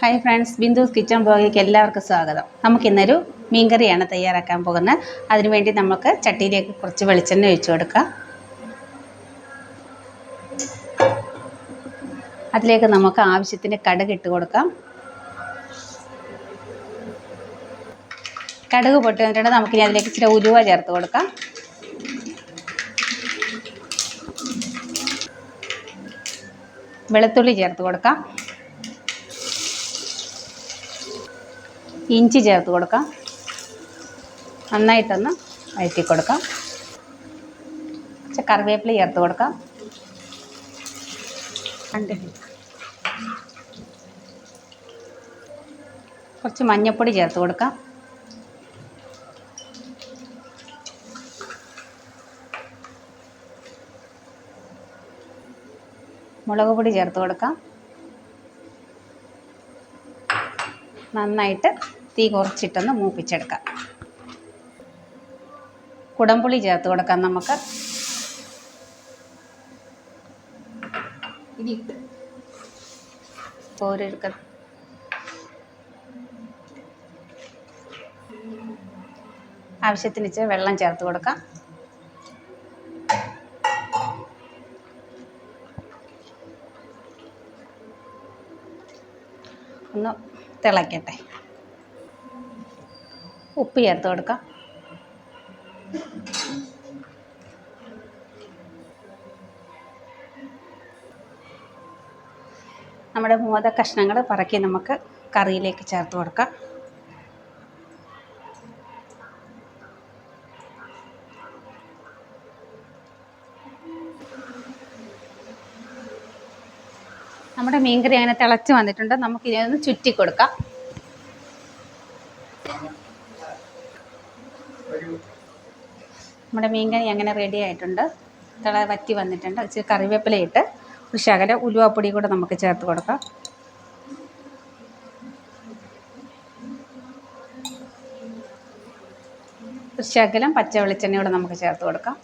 Hi friends Bindu's kitchen ബ്ലോഗിലേക്ക് എല്ലാവർക്കും സ്വാഗതം. നമുക്ക് നമുക്കിന്നൊരു മീൻകറിയാണ് തയ്യാറാക്കാൻ പോകുന്നത്. അതിനുവേണ്ടി നമുക്ക് ചട്ടിയിലേക്ക് കുറച്ച് വെളിച്ചെണ്ണ ഒഴിച്ചു കൊടുക്കാം. അതിലേക്ക് നമുക്ക് ആവശ്യത്തിന് കടുക് ഇട്ട് കൊടുക്കാം. കടുക് പൊട്ടി വന്നിട്ടുണ്ടെങ്കിൽ നമുക്കിനി അതിലേക്ക് ഇച്ചിരി ഉലുവ ചേർത്ത് കൊടുക്കാം. വെളുത്തുള്ളി ചേർത്ത് കൊടുക്കാം. ഇഞ്ചി ചേർത്ത് കൊടുക്കാം. നന്നായിട്ടൊന്ന് വഴറ്റി കൊടുക്കാം. കറിവേപ്പില ചേർത്ത് കൊടുക്കാം. കുറച്ച് മഞ്ഞൾപ്പൊടി ചേർത്ത് കൊടുക്കാം. മുളക് പൊടി ചേർത്ത് കൊടുക്കാം. നന്നായിട്ട് തീ കുറച്ചിട്ടൊന്ന് മൂപ്പിച്ചെടുക്കാം. കുടംപുളി ചേർത്ത് കൊടുക്കാം നമുക്ക്. പോരെടുക്ക ആവശ്യത്തിന് ഇച്ചിരി വെള്ളം ചേർത്ത് കൊടുക്കാം. ഒന്ന് തിളയ്ക്കട്ടെ ഉപ്പ് ചേർത്ത് കൊടുക്കാം. നമ്മുടെ മോദ കഷ്ണങ്ങൾ പറക്കി നമുക്ക് കറിയിലേക്ക് ചേർത്ത് കൊടുക്കാം. നമ്മുടെ മീൻകറി അങ്ങനെ തിളച്ച് വന്നിട്ടുണ്ട്. നമുക്ക് ഇനി ഒന്ന് ചുറ്റി കൊടുക്കാം. നമ്മുടെ മീൻകറി അങ്ങനെ റെഡി ആയിട്ടുണ്ട്. തിള വറ്റി വന്നിട്ടുണ്ട്. ഇച്ചിരി കറിവേപ്പില ഇട്ട് ഒരു ശകലം ഉലുവാപ്പൊടി കൂടെ നമുക്ക് ചേർത്ത് കൊടുക്കാം. ഒരു ശകലം പച്ച വെളിച്ചെണ്ണ കൂടെ നമുക്ക് ചേർത്ത് കൊടുക്കാം.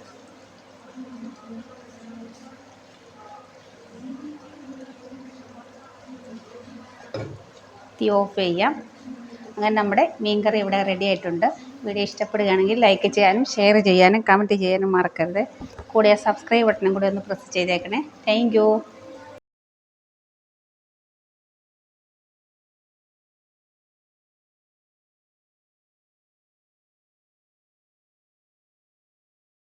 തീ ഓഫ് ചെയ്യാം. അങ്ങനെ നമ്മുടെ മീൻകറി ഇവിടെ റെഡി ആയിട്ടുണ്ട്. വീഡിയോ ഇഷ്ടപ്പെടുകയാണെങ്കിൽ ലൈക്ക് ചെയ്യാനും ഷെയർ ചെയ്യാനും കമന്റ് ചെയ്യാനും മറക്കരുത്. കൂടെ സബ്സ്ക്രൈബ് ബട്ടണും കൂടെ ഒന്ന് പ്രസ് ചെയ്തേക്കണേ. താങ്ക്